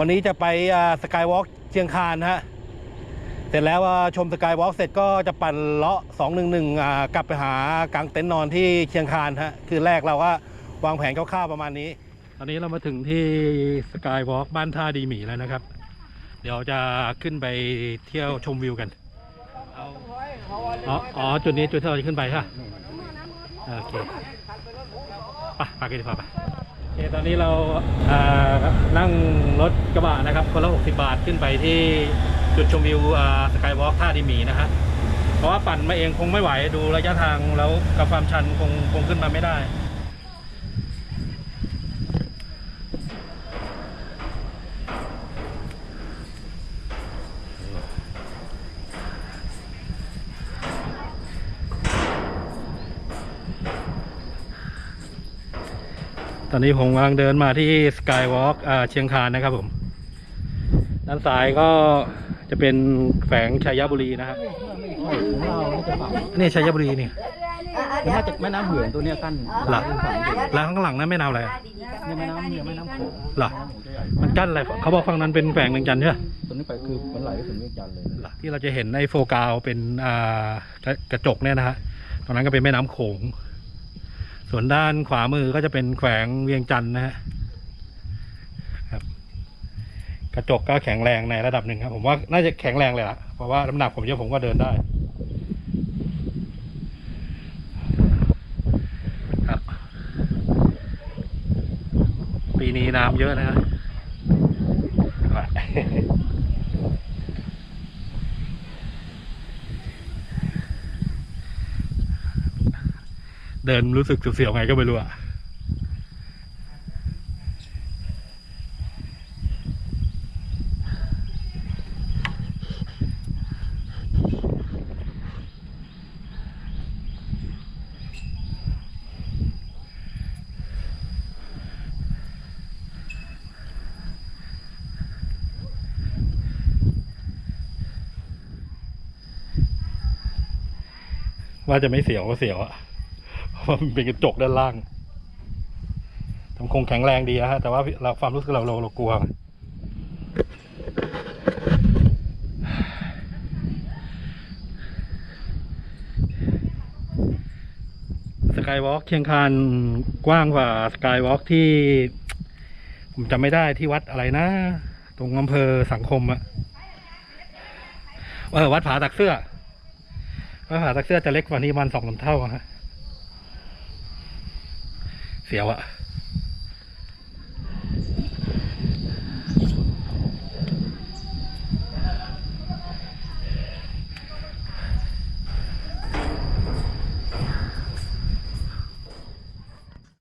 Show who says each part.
Speaker 1: วันนี้จะไปสกายวอล์กเชียงคานฮะ เสร็จแล้วชมสกายวอล์กเสร็จก็จะปั่นเลาะ211อ่ากลับไปหากางเต็นท์นอนที่เชียงคานฮะ คือแรกเราก็วางแผนคร่าวๆประมาณนี้ ตอนนี้เรามาถึงที่สกายวอล์กบ้านท่าดีหมีแล้วนะครับ เดี๋ยวจะขึ้นไปเที่ยวชมวิวกันอ๋อ จุดนี้จุดที่เราจะขึ้นไปค่ะโอเค ไปไปกันดีกว่าไป คตอนนี้เรานั่งรถกระบะนะครับคนละ60 บาทขึ้นไปที่จุดชมวิวสกายวอล์กท่าดีหมีนะฮะเพราะว่าปั่นมาเองคงไม่ไหวดูระยะทางแล้วกับความชันคงคงขึ้นมาไม่ได้ ตอนนี้ผมกำลังเดินมาที่สกายวอล์กเชียงคานนะครับผม ด้านซ้ายก็จะเป็นแฝงชัยบุรีนะครับ
Speaker 2: ของเรานี่จะฝั่ง
Speaker 1: นี่ชัยบุรีนี่
Speaker 2: มันน่าจะแม่น้ำเหืองตัวเนี้ยกั้น
Speaker 1: เหรอ
Speaker 2: ฝั่งอยู่
Speaker 1: แล้วข้างหลังนั้นแม่น้ำอะไรอะ
Speaker 2: เนี่ยแม่น้ำเนี่ยแม่น้ำโขง
Speaker 1: เหรอ
Speaker 2: แม่น้ำโขงจะใหญ่
Speaker 1: มันกั้นอะไรเขาบอกฝั่งนั้นเป็นแฝงเมืองจันทร์ใช่ไหม
Speaker 2: ตัวนี้ไปคือมันไหลไปถึงเวียงจันทร์เลย
Speaker 1: เหรอที่เราจะเห็นในโฟกาวเป็นอ่ากระกระจกเนี่ยนะฮะตรงนั้นก็เป็นแม่น้ำโขง ส่วนด้านขวามือก็จะเป็นแขวงเวียงจันทร์นะฮะครับ กระจกก็แข็งแรงในระดับหนึ่งครับ ผมว่าน่าจะแข็งแรงเลยล่ะ เพราะว่าน้ำหนักผมเยอะผมก็เดินได้ครับ ปีนี้น้ำเยอะนะฮะ เดินรู้สึกเสียวๆไงก็ไม่รู้อะว่าจะไม่เสียวก็เสียวอะเพราะ มันเป็นกระจกด้านล่างมันคงแข็งแรงดีนะฮะ แต่ว่าเราความรู้สึกเราเราเรากลัว สกายวอล์กเชียงคานกว้างกว่าสกายวอล์กที่ ผมจำไม่ได้ที่วัดอะไรนะ ตรงอำเภอสังคมอะเออวัดผาตักเสื้อวัดผาตักเสื้อจะเล็กกว่านี้ประมันสองสาเท่าฮะ فيها